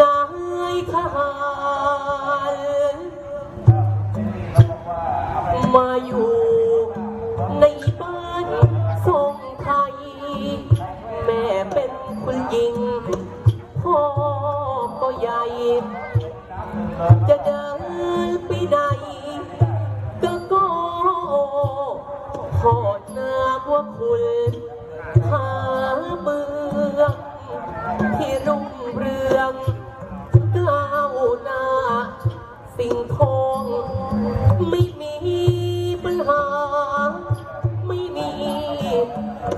นายทหารมาอยู่ในบ้านทรงไทย แม่เป็นคุณหญิง พ่อก็ใหญ่ จะเดินไปไหนก็ก็พอดหน้าว่าคุณหาเมืองที่รุ่งเรือง ก้าวนาสิ่งทองไม่มีปัญหา ไม่มี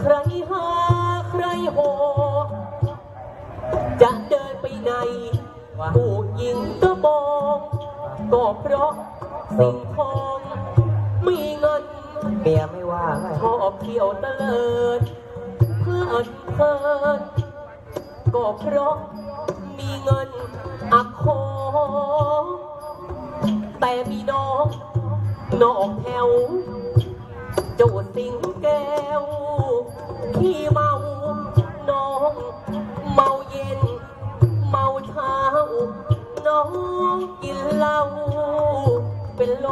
ใครหาใครโอจะเดินไปไหนถูกยิงก็มองก็เพราะสิ่งทองมีเงิน เมียไม่ว่าชอบเที่ยวเตลิดเพลิดเพลินก็เพราะ แต่มีน้องนอกแถวเจ้าสิงแก้วขี้เมาน้อง เมาเย็น เมาเช้า น้องกินเหล้าเป็นโล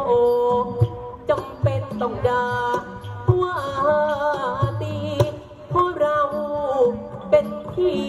จำเป็นต้องด่าว่าดีเพราะเราเป็นพี่